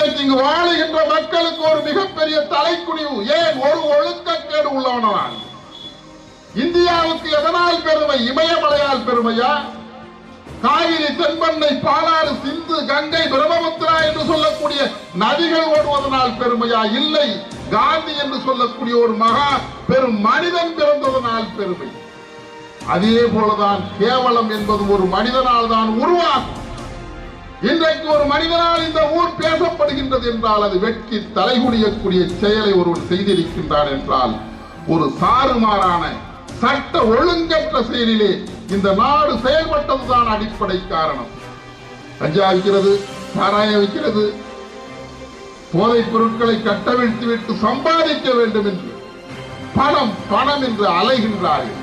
இன்றைக்கு இங்கு வாழுகின்ற மக்களுக்கு ஒரு மிகப்பெரிய தலைக்குனிவு ஏன்? ஒரு ஒழுக்கக்கேடு உள்ளவனான் இந்தியாவுக்கு எதனால் பெருமை? இமயமலையால் பெருமையா? காவிரி தென்பண்ணை பாலாறு சிந்து கங்கை பிரம்மபுத்திரா என்று சொல்லக்கூடிய நதிகள் ஓடுவதனால் பெருமையா? இல்லை. காந்தி என்று சொல்லக்கூடிய ஒரு மகா பெரும் மனிதன் பிறந்ததனால் பெருமை. அதே போலதான் கேவலம் என்பது ஒரு மனிதனால் தான் உருவாகும். இன்றைக்கு ஒரு மனிதனால் இந்த ஊர் பேசப்படுகின்றது என்றால் அது வெட்கி தலைகுனியக்கூடிய செயலை ஒருவன் செய்திருக்கின்றான் என்றால் ஒரு சாறுமாறான சட்ட ஒழுங்கற்ற செயலிலே இந்த நாடு செயல்பட்டதுதான் அடிப்படை காரணம். கஞ்சா விற்கிறது சாராயம் விற்கிறது போதைப் பொருட்களை கட்டவிழ்த்து விட்டு சம்பாதிக்க வேண்டும் என்று பணம் பணம் என்று அலைகின்றார்கள்.